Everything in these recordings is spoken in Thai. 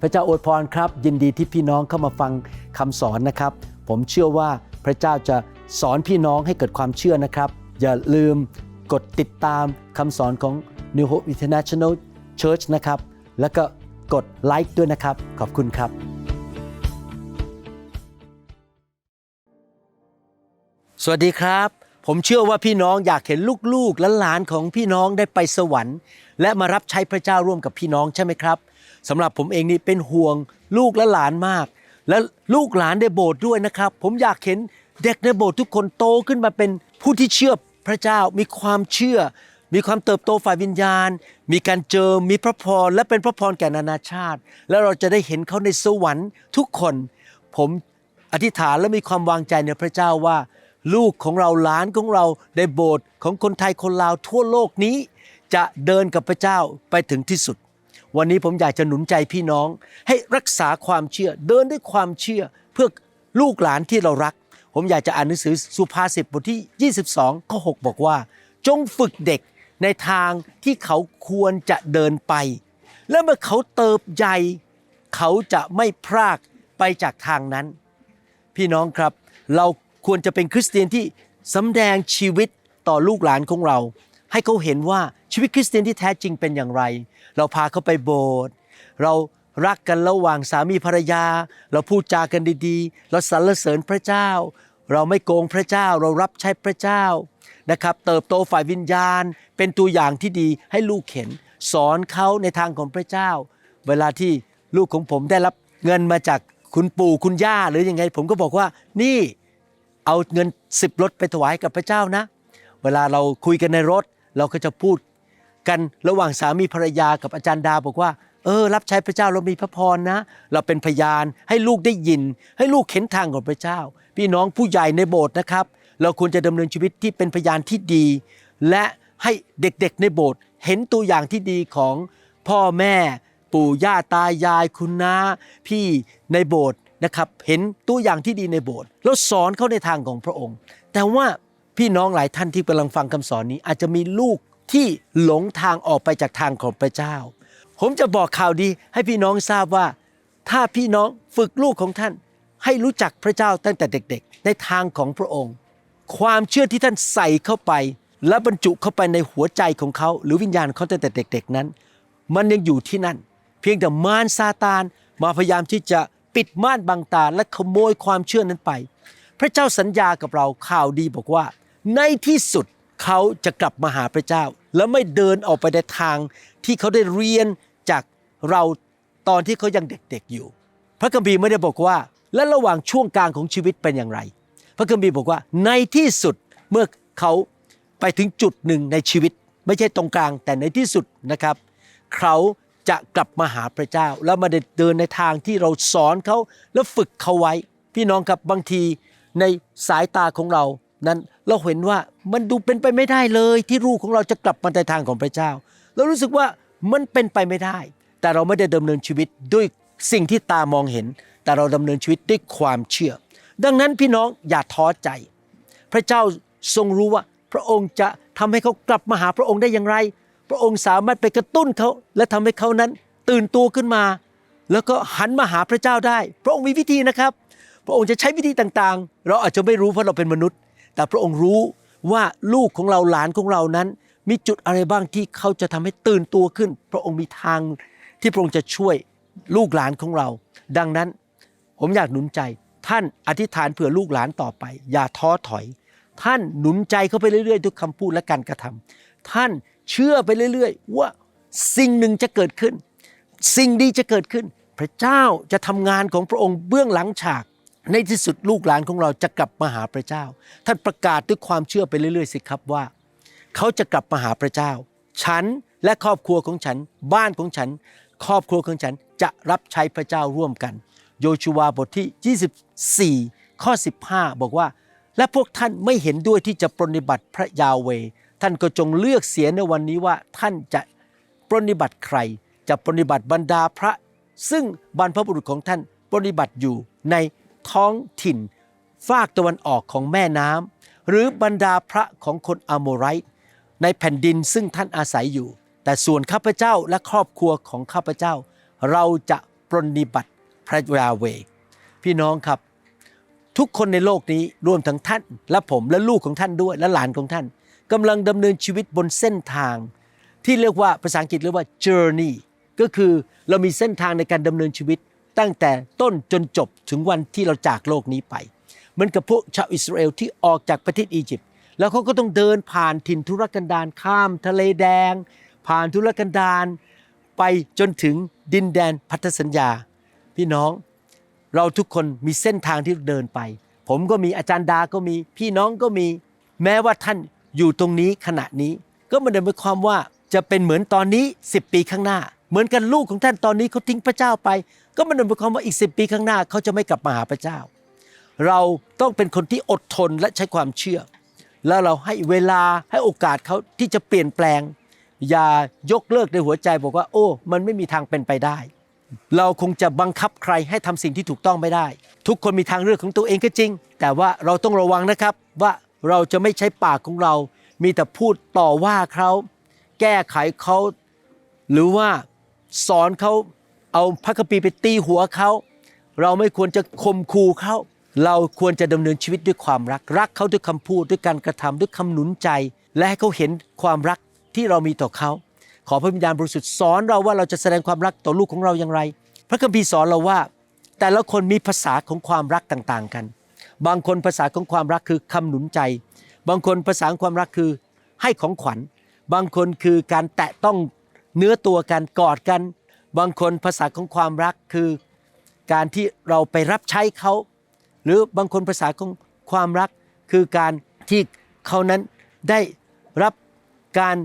พระเจ้าอวยพรครับ ยินดีที่พี่น้องเข้ามาฟังคำสอนนะครับ ผมเชื่อว่าพระเจ้าจะสอนพี่น้องให้เกิดความเชื่อนะครับ อย่าลืมกดติดตามคำสอนของ New Hope International Church นะครับ แล้วก็กดไลค์ด้วยนะครับ ขอบคุณครับสวัสดีครับ ผมเชื่อว่าพี่น้องอยากเห็นลูกๆและหลานของพี่น้องได้ไปสวรรค์ และมารับใช้พระเจ้าร่วมกับพี่น้องใช่ไหมครับ สำหรับผมเองนี่เป็นห่วงลูกและหลานมาก และลูกหลานในโบสถ์ด้วยนะครับ ผมอยากเห็นเด็กในโบสถ์ทุกคนโตขึ้นมาเป็นผู้ที่เชื่อพระเจ้ามีความเชื่อ มีความเติบโตฝ่ายวิญญาณ มีการเจอมีพระพรและเป็นพระพรแก่นานาชาติ แล้วเราจะได้เห็นเขาในสวรรค์ทุกคน ผมอธิษฐานและมีความวางใจในพระเจ้าว่า ลูกของเราหลานของเราในโบสถ์ของคนไทยคนลาวทั่วโลกนี้ จะเดินกับพระเจ้าไปถึงที่สุด วันนี้ผมอยากจะหนุนใจพี่น้อง ให้รักษาความเชื่อ เดินด้วยความเชื่อเพื่อลูกหลานที่เรารัก ผมอยากจะอ่านหนังสือสุภาษิตบทที่ 22ข้อ6บอกว่า จงฝึกเด็กในทางที่เขาควรจะเดินไป และเมื่อเขาเติบใหญ่เขาจะไม่พรากไปจากทางนั้น พี่น้องครับเราควรจะเป็นคริสเตียนที่สำแดงชีวิตต่อลูกหลานของเรา ให้เขาเห็นว่าชีวิตคริสเตียนที่แท้จริงเป็นอย่างไร เราพาเขาไปโบสถ์เรารักกันระหว่างสามีภรรยา เราพูดจากันดีๆ เราสรรเสริญพระเจ้า เราไม่โกงพระเจ้า เรารับใช้พระเจ้านะครับ เติบโตฝ่ายวิญญาณ เป็นตัวอย่างที่ดีให้ลูกเห็น สอนเขาในทางของพระเจ้า เวลาที่ลูกของผมได้รับเงินมาจากคุณปู่คุณย่าหรือยังไง ผมก็บอกว่านี่เอาเงินสิบรถไปถวายกับพระเจ้านะ เวลาเราคุยกันในรถ เราก็จะพูดกันระหว่างสามีภรรยากับอาจารย์ดาบอกว่า เออ รับใช้พระเจ้าเรามีพระพรนะ เราเป็นพยานให้ลูกได้ยิน ให้ลูกเห็นทางของพระเจ้า พี่น้องผู้ใหญ่ในโบสถ์นะครับ เราควรจะดำเนินชีวิตที่เป็นพยานที่ดี และให้เด็กๆในโบสถ์เห็นตัวอย่างที่ดีของพ่อแม่ ปู่ย่าตายายคุณน้าพี่ในโบสถ์นะครับ เห็นตัวอย่างที่ดีในโบสถ์แล้วสอนเขาในทางของพระองค์ แต่ว่า พี่น้องหลายท่านที่กำลังฟังคำสอนนี้ อาจจะมีลูกที่หลงทางออกไปจากทางของพระเจ้า ผมจะบอกข่าวดีให้พี่น้องทราบว่า ถ้าพี่น้องฝึกลูกของท่าน ให้รู้จักพระเจ้าตั้งแต่เด็ก ๆ ในทางของพระองค์ ความเชื่อที่ท่านใส่เข้าไป และบรรจุเข้าไปในหัวใจของเขา หรือวิญญาณเขาตั้งแต่เด็ก ๆนั้น มันยังอยู่ที่นั่น เพียงแต่มารซาตานมาพยายามที่จะปิดม่านบังตาและขโมยความเชื่อนั้นไป พระเจ้าสัญญากับเราข่าวดีบอกว่า ในที่สุดเขาจะกลับมาหาพระเจ้า แล้วไม่เดินออกไปในทางที่เขาได้เรียนจากเราตอนที่เขายังเด็กๆอยู่ พระคัมภีร์ไม่ได้บอกว่า และระหว่างช่วงกลางของชีวิตเป็นอย่างไร พระคัมภีร์บอกว่าในที่สุดเมื่อเขาไปถึงจุดหนึ่งในชีวิต ไม่ใช่ตรงกลางแต่ในที่สุดนะครับ เขาจะกลับมาหาพระเจ้า แล้วมาเดินในทางที่เราสอนเขาแล้วฝึกเขาไว้ พี่น้องครับบางที ในสายตาของเรานั้นเราเห็นว่ามันดูเป็นไปไม่ได้เลย ที่ลูกของเราจะกลับมาในทางของพระเจ้า เรารู้สึกว่ามันเป็นไปไม่ได้ แต่เราไม่ได้ดำเนินชีวิตด้วยสิ่งที่ตามองเห็น แต่เราดำเนินชีวิตด้วยความเชื่อ ดังนั้นพี่น้องอย่าท้อใจ พระเจ้าทรงรู้ว่าพระองค์จะทำให้เขากลับมาหาพระองค์ได้อย่างไร พระองค์สามารถไปกระตุ้นเขา และทำให้เขานั้นตื่นตัวขึ้นมา แล้วก็หันมาหาพระเจ้าได้ พระองค์มีวิธีนะครับ ระองค์จะใช้วิธีต่างๆ เราอาจจะไม่รู้เพราะเราเป็นมนุษย์ แต่พระองค์รู้ว่าลูกของเราหลานของเรานั้น มีจุดอะไรบ้างที่เขาจะทำให้ตื่นตัวขึ้น พระองค์มีทางที่พระองค์จะช่วยลูกหลานของเรา ดังนั้นผมอยากหนุนใจ ท่านอธิษฐานเผื่อลูกหลานต่อไป อย่าท้อถอย ท่านหนุนใจเขาไปเรื่อยๆทุกคำพูดและการกระทำท่านเชื่อไปเรื่อยๆ ว่าสิ่งหนึ่งจะเกิดขึ้น สิ่งดีจะเกิดขึ้น พระเจ้าจะทำงานของพระองค์เบื้องหลังฉาก ในที่สุดลูกหลานของเราจะกลับมาหาพระเจ้า ท่านประกาศด้วยความเชื่อไปเรื่อยๆสิครับว่า เขาจะกลับมาหาพระเจ้า ฉันและครอบครัวของฉัน บ้านของฉัน ครอบครัวของฉันจะรับใช้พระเจ้าร่วมกัน โยชูวาบทที่ 24 ข้อ 15 บอกว่า และพวกท่านไม่เห็นด้วยที่จะปรนิบัติพระยาเว ท่านก็จงเลือกเสียในวันนี้ว่าท่านจะปรนิบัติใคร จะปรนิบัติบรรดาพระ ซึ่งบรรพบุรุษของท่านปรนิบัติอยู่ใน ท้องถิ่น ฝากตะวันออกของแม่น้ำหรือบรรดาพระของคนอโมไรต์ในแผ่นดินซึ่งท่านอาศัยอยู่ แต่ส่วนข้าพเจ้าและครอบครัวของข้าพเจ้า เราจะปรนนิบัติพระยาเว พี่น้องครับ ทุกคนในโลกนี้รวมทั้งท่าน และผมและลูกของท่านด้วยและหลานของท่านกำลังดำเนินชีวิตบนเส้นทาง ที่เรียกว่าภาษาอังกฤษเรียกว่า journey ก็คือเรามีเส้นทางในการดำเนินชีวิต ตั้งแต่ต้นจนจบถึงวันที่เราจากโลกนี้ไป เหมือนกับพวกชาวอิสราเอลที่ออกจากประเทศอียิปต์แล้วเขาก็ต้องเดินผ่านถิ่นทุรกันดารข้ามทะเลแดง ผ่านทุรกันดารไปจนถึงดินแดนพันธสัญญา พี่น้องเราทุกคนมีเส้นทางที่เดินไป ผมก็มีอาจารย์ดาก็มี พี่น้องก็มี แม้ว่าท่านอยู่ตรงนี้ขณะนี้ ก็ไมันได้หมายความว่าจะเป็นเหมือนตอนนี้ 10 ปีข้างหน้า เหมือนกันลูกของท่านตอนนี้เขาทิ้งพระเจ้าไป ก็มันหมายความว่าอีก10ปีข้างหน้าเขาจะไม่กลับมาหาพระเจ้า เราต้องเป็นคนที่อดทนและใช้ความเชื่อ แล้วเราให้เวลาให้โอกาสเขาที่จะเปลี่ยนแปลง อย่ายกเลิกในหัวใจบอกว่า โอ้ มันไม่มีทางเป็นไปได้ เราคงจะบังคับใครให้ทำสิ่งที่ถูกต้องไม่ได้ ทุกคนมีทางเลือกของตัวเองก็จริง แต่ว่าเราต้องระวังนะครับว่าเราจะไม่ใช้ปากของเรา มีแต่พูดต่อว่าเขาแก้ไขเขาหรือว่า สอนเขาเอาพระคัมภีร์ไปตีหัวเขา เราไม่ควรจะข่มขู่เขา เราควรจะดำเนินชีวิตด้วยความรัก รักเขาด้วยคำพูดด้วยการกระทำด้วยคำหนุนใจ และให้เขาเห็นความรักที่เรามีต่อเขา ขอพระวิญญาณบริสุทธิ์สอนเราว่าเราจะแสดงความรักต่อลูกของเราอย่างไร พระคัมภีร์สอนเราว่า แต่ละคนมีภาษาของความรักต่างๆกัน บางคนภาษาของความรักคือคำหนุนใจ บางคนภาษาของความรักคือให้ของขวัญ บางคนคือการแตะต้อง เนื้อตัวกันกอดกัน บางคนภาษาของความรักคือการที่เราไปรับใช้เขา หรือบางคนภาษาของความรักคือการที่เขานั้นได้รับการ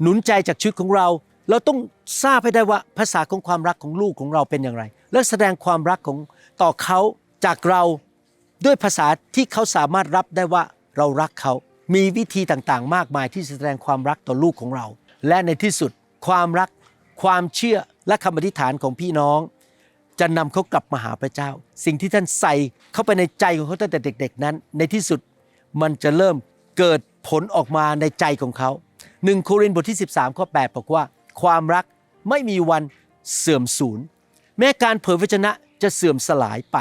หนุนใจจากชีวิตของเรา เราต้องทราบให้ได้ว่าภาษาของความรักของลูกของเราเป็นอย่างไร และแสดงความรักของต่อเขาจากเราด้วยภาษาที่เขาสามารถรับได้ว่าเรารักเขา มีวิธีต่างๆ มากมายที่แสดงความรักต่อลูกของเรา และในที่สุด ความรัก ความเชื่อและคำอธิษฐานของพี่น้อง จะนำเขากลับมาหาพระเจ้า สิ่งที่ท่านใส่เข้าไปในใจของเขาตั้งแต่เด็ก ๆ นั้น ในที่สุดมันจะเริ่มเกิดผลออกมาในใจของเขาหนึ่งโครินธ์บทที่ 13ข้อ8บอกว่า ความรักไม่มีวันเสื่อมสูญ แม้การเผยพระชนะจะเสื่อมสลายไป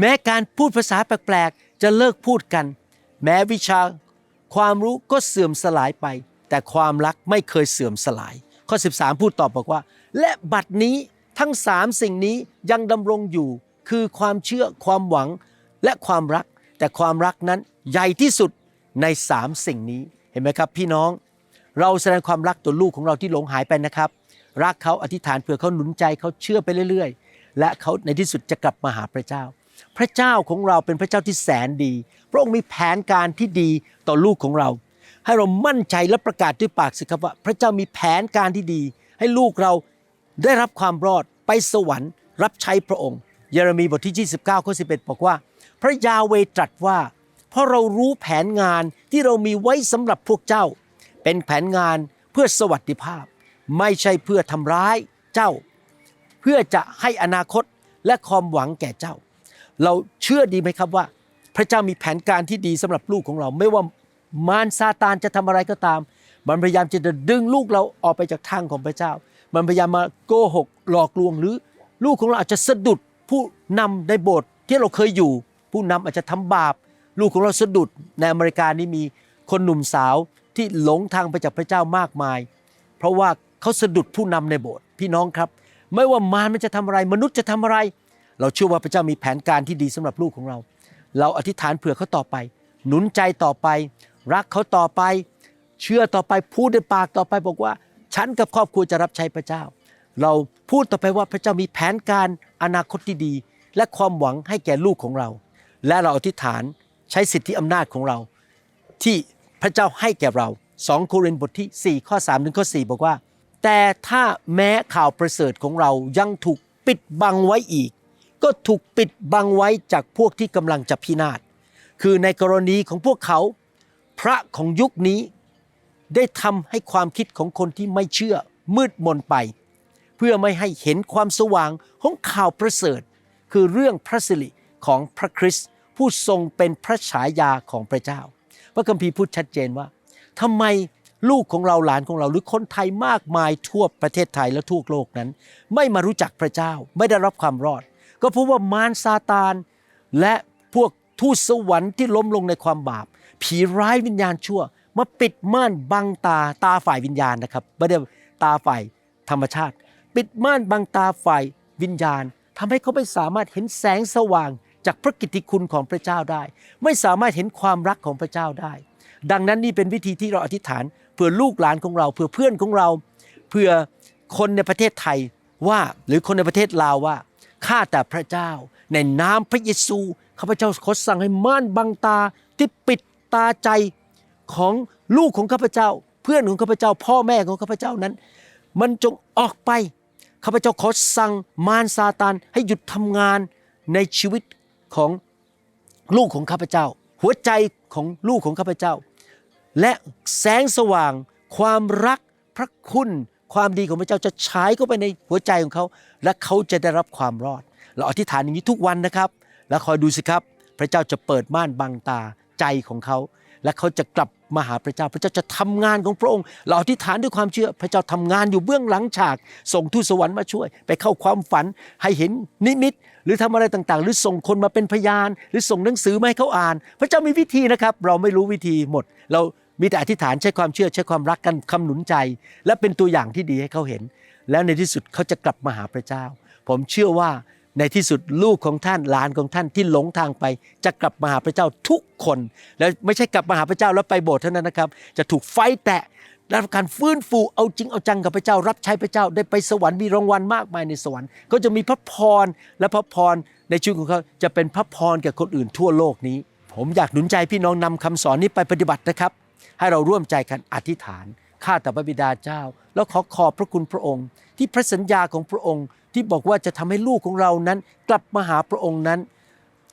แม้การพูดภาษาแปลกๆจะเลิกพูดกัน แม้วิชาความรู้ก็เสื่อมสลายไป แต่ความรักไม่เคยเสื่อมสลาย ข้อ 13 พูดตอบบอกว่า และบัดนี้ทั้งสามสิ่งนี้ยังดำรงอยู่คือความเชื่อความหวังและความรัก แต่ความรักนั้นใหญ่ที่สุดในสามสิ่งนี้เห็นไหมครับ พี่น้อง เราแสดงความรักต่อลูกของเราที่หลงหายไปนะครับ รักเขาอธิษฐานเผื่อเขาหนุนใจเขาเชื่อไปเรื่อย ๆ และเขาในที่สุดจะกลับมาหาพระเจ้า พระเจ้าของเราเป็นพระเจ้าที่แสนดี พระองค์มีแผนการที่ดีต่อลูกของเรา ให้เรามั่นใจและประกาศด้วยปากสิครับว่า พระเจ้ามีแผนการที่ดี ให้ลูกเราได้รับความรอดไปสวรรค์ รับใช้พระองค์ เยเรมีบทที่ 29ข้อ11 บอกว่า พระยาเวตรัสว่า เพราะเรารู้แผนงานที่เรามีไว้สำหรับพวกเจ้า เป็นแผนงานเพื่อสวัสดิภาพ ไม่ใช่เพื่อทำร้ายเจ้า เพื่อจะให้อนาคตและความหวังแก่เจ้า เราเชื่อดีไหมครับว่า พระเจ้ามีแผนการที่ดีสำหรับลูกของเราไม่ว่า มารซาตานจะทำอะไรก็ตาม มันพยายามจะดึงลูกเราออกไปจากทางของพระเจ้า มันพยายามมาโกหกหลอกลวงหรือ ลูกของเราอาจจะสะดุดผู้นำในโบสถ์ที่เราเคยอยู่ ผู้นำอาจจะทำบาป ลูกของเราสะดุดในอเมริกานี่มีคนหนุ่มสาวที่หลงทางไปจากพระเจ้ามากมาย เพราะว่าเขาสะดุดผู้นำในโบสถ์พี่น้องครับ ไม่ว่ามารมันจะทำอะไร มนุษย์จะทำอะไร เราเชื่อว่าพระเจ้ามีแผนการที่ดีสำหรับลูกของเรา เราอธิษฐานเผื่อเขาต่อไป หนุนใจต่อไป รักเขาต่อไป เชื่อต่อไปพูดด้วยปากต่อไปบอกว่า ฉันกับครอบครัวจะรับใช้พระเจ้า เราพูดต่อไปว่าพระเจ้ามีแผนการอนาคตที่ดี และความหวังให้แก่ลูกของเรา และเราอธิษฐานใช้สิทธิอำนาจของเรา ที่พระเจ้าให้แก่เรา2โครินธ์บทที่ 4 ข้อ3ถึงข้อ4บอกว่า แต่ถ้าแม้ข่าวประเสริฐของเรายังถูกปิดบังไว้อีก ก็ถูกปิดบังไว้จากพวกที่กำลังจะพินาศคือในกรณีของพวกเขา พระของยุคนี้ได้ทำให้ความคิดของคนที่ไม่เชื่อมืดมนไป เพื่อไม่ให้เห็นความสว่างของข่าวประเสริฐ คือเรื่องพระสิริของพระคริสต์ผู้ทรงเป็นพระฉายาของพระเจ้า พระคัมภีร์พูดชัดเจนว่าทำไมลูกของเราหลานของเราหรือคนไทยมากมายทั่วประเทศไทยและทั่วโลกนั้น ไม่มารู้จักพระเจ้าไม่ได้รับความรอด ก็เพราะว่ามารซาตาน และพวกทูตสวรรค์ที่ล้มลงในความบาป ผีร้ายวิญญาณชั่ว มาปิดม่านบังตาตาฝ่ายวิญญาณนะครับไม่ได้ตาฝ่ายธรรมชาติ ปิดม่านบังตาฝ่ายวิญญาณทำให้เขาไม่สามารถเห็นแสงสว่างจากพระกิตติคุณของพระเจ้าได้ ไม่สามารถเห็นความรักของพระเจ้าได้ ดังนั้นนี่เป็นวิธีที่เราอธิษฐานเพื่อลูกหลานของเราเพื่อเพื่อนของเราเพื่อคนในประเทศไทยว่าหรือคนในประเทศลาวว่าข้าแต่พระเจ้า ในนามพระเยซูข้าพเจ้าขอสั่งให้ม่านบังตาที่ปิด ตาใจของลูกของข้าพเจ้า เพื่อนของข้าพเจ้า พ่อแม่ของข้าพเจ้านั้น มันจงออกไปข้าพเจ้าขอสั่งมารซาตานให้หยุดทำงานในชีวิตของลูกของข้าพเจ้า หัวใจของลูกของข้าพเจ้า และแสงสว่าง ความรักพระคุณความดีของพระเจ้าจะฉายเข้าไปในหัวใจของเขา และเขาจะได้รับความรอด เราอธิษฐานอย่างนี้ทุกวันนะครับ แล้วคอยดูสิครับ พระเจ้าจะเปิดม่านบังตา ใจของเขา และเขาจะกลับมาหาพระเจ้า พระเจ้าจะทำงานของพระองค์ เราอธิษฐานด้วยความเชื่อ พระเจ้าทำงานอยู่เบื้องหลังฉาก ส่งทูตสวรรค์มาช่วย ไปเข้าความฝัน ให้เห็นนิมิต หรือทำอะไรต่างๆ หรือส่งคนมาเป็นพยาน หรือส่งหนังสือมาให้เขาอ่าน พระเจ้ามีวิธีนะครับ เราไม่รู้วิธีหมด เรามีแต่อธิษฐานใช้ความเชื่อใช้ความรักกันคำหนุนใจ และเป็นตัวอย่างที่ดีให้เขาเห็น แล้วในที่สุดเขาจะกลับมาหาพระเจ้า ผมเชื่อว่า ในที่สุดลูกของท่านหลานของท่านที่หลงทางไป จะกลับมาหาพระเจ้าทุกคน และไม่ใช่กลับมาหาพระเจ้าแล้วไปโบสถ์เท่านั้นนะครับ จะถูกไฟแตะได้รับการฟื้นฟูเอาจริงเอาจังกับพระเจ้า รับใช้พระเจ้าได้ไปสวรรค์มีรางวัลมากมายในสวรรค์ก็จะมีพระพรและพระพรในชีวิตของเขาจะเป็นพระพรแก่คนอื่นทั่วโลกนี้ ผมอยากหนุนใจพี่น้องนำคำสอนนี้ไปปฏิบัตินะครับ ให้เราร่วมใจกันอธิษฐานข้าแต่พระบิดาเจ้า แล้วขอขอบพระคุณพระองค์ ที่พระสัญญาของพระองค์ ที่บอกว่าจะทำให้ลูกของเรานั้น กลับมาหาพระองค์นั้น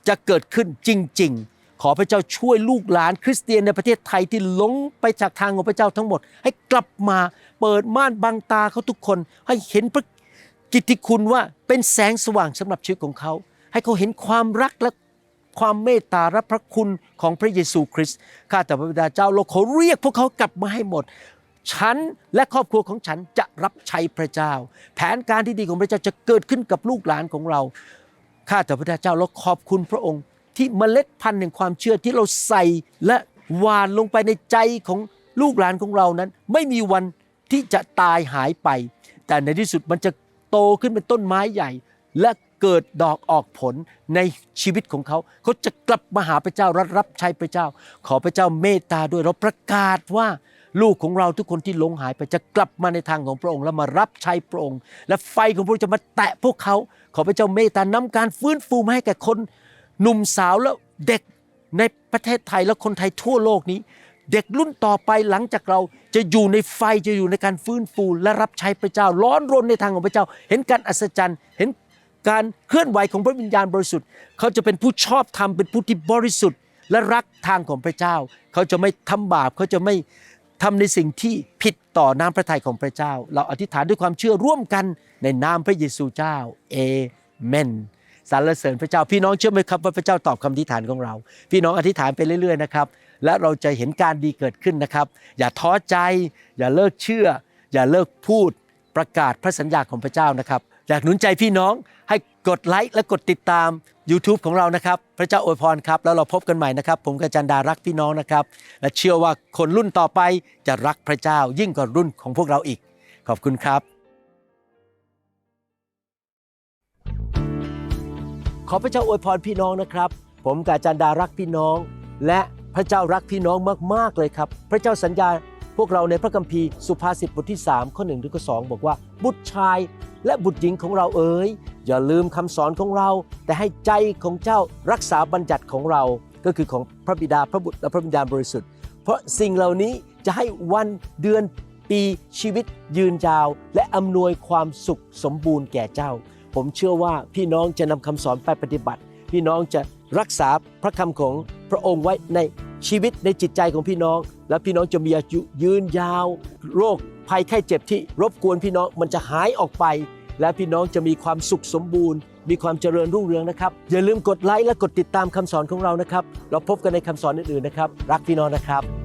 จะเกิดขึ้นจริง ๆ ขอพระเจ้าช่วยลูกหลาน คริสเตียนในประเทศไทยที่หลงไปจากทางของพระเจ้าทั้งหมด ให้กลับมาเปิดม่านบังตาเขาทุกคน ให้เห็นพระกิตติคุณว่าเป็นแสงสว่างสำหรับชีวิตของเขา ให้เขาเห็นความรักและความเมตตาและพระคุณของพระเยซูคริสต์ข้าแต่พระบิดาเจ้าเราขอเรียกพวกเขากลับมาให้หมด ฉันและครอบครัวของฉันจะรับใช้พระเจ้า แผนการที่ดีของพระเจ้าจะเกิดขึ้นกับลูกหลานของเราข้าแต่พระเจ้าเราขอบคุณพระองค์ ที่เมล็ดพันธุ์แห่งความเชื่อที่เราใส่และหวานลงไปในใจของลูกหลานของเรานั้น ไม่มีวันที่จะตายหายไป แต่ในที่สุดมันจะโตขึ้นเป็นต้นไม้ใหญ่ และเกิดดอกออกผลในชีวิตของเขาเขาจะกลับมาหาพระเจ้ารับรับใช้พระเจ้า ขอพระเจ้าเมตตาด้วยเราประกาศว่า ลูกของเราทุกคนที่หลงหายไปจะกลับมาในทางของพระองค์แล้วมารับใช้พระองค์ และไฟของพระองค์จะมาแตะพวกเขา ขอพระเจ้าเมตตานำการฟื้นฟูมาให้แก่คนหนุ่มสาวและเด็กในประเทศไทยและคนไทยทั่วโลกนี้ เด็กรุ่นต่อไปหลังจากเราจะอยู่ในไฟจะอยู่ในการฟื้นฟูและรับใช้พระเจ้า ร้อนรนในทางของพระเจ้า เห็นการอัศจรรย์เห็นการเคลื่อนไหวของพระวิญญาณบริสุทธิ์ เขาจะเป็นผู้ชอบธรรมเป็นผู้ที่บริสุทธิ์ และรักทางของพระเจ้า เขาจะไม่ทำบาปเขาจะไม่ ทำในสิ่งที่ผิดต่อน้ำพระทัยของพระเจ้า เราอธิษฐานด้วยความเชื่อร่วมกันในนามพระเยซูเจ้าเอเมนสรรเสริญพระเจ้าพี่น้องเชื่อไหมครับว่าพระเจ้าตอบคำอธิษฐานของเรา พี่น้องอธิษฐานไปเรื่อยๆนะครับและเราจะเห็นการดีเกิดขึ้นนะครับ อย่าท้อใจ อย่าเลิกเชื่อ อย่าเลิกพูดประกาศพระสัญญาของพระเจ้านะครับ อยากหนุนใจพี่น้องให้กดไลค์และกดติดตาม YouTube ของเรานะครับ พระเจ้าอวยพรครับ แล้วเราพบกันใหม่นะครับ ผมกับจันดารักพี่น้องนะครับ และเชื่อว่าคนรุ่นต่อไปจะรักพระเจ้ายิ่งกว่ารุ่นของพวกเราอีก ขอบคุณครับ ขอพระเจ้าอวยพรพี่น้องนะครับ ผมกับจารย์ดารักพี่น้อง และพระเจ้ารักพี่น้องมากๆเลยครับ พระเจ้าสัญญา พวกเราในพระคัมภีร์สุภาษิตบทที่ 3 ข้อ1ถึงข้อ2บอกว่า บุตรชายและบุตรหญิงของเราเอ๋ยอย่าลืมคำสอนของเรา แต่ให้ใจของเจ้ารักษาบัญญัติของเราก็คือของพระบิดาพระบุตรและพระวิญญาบริสุทธิ์ เพราะสิ่งเหล่านี้จะให้วันเดือนปีชีวิตยืนยาว และอำนวยความสุขสมบูรณ์แก่เจ้า ผมเชื่อว่าพี่น้องจะนำคำสอนไปปฏิบัติ พี่น้องจะรักษาพระคำของพระองค์ไว้ใน ชีวิตในจิตใจของพี่น้อง และพี่น้องจะมีอายุยืนยาว โรคภัยไข้เจ็บที่รบกวนพี่น้องมันจะหายออกไป และพี่น้องจะมีความสุขสมบูรณ์ มีความเจริญรุ่งเรืองนะครับ อย่าลืมกดไลค์และกดติดตามคำสอนของเรานะครับ เราพบกันในคำสอนอื่นๆนะครับ รักพี่น้องนะครับ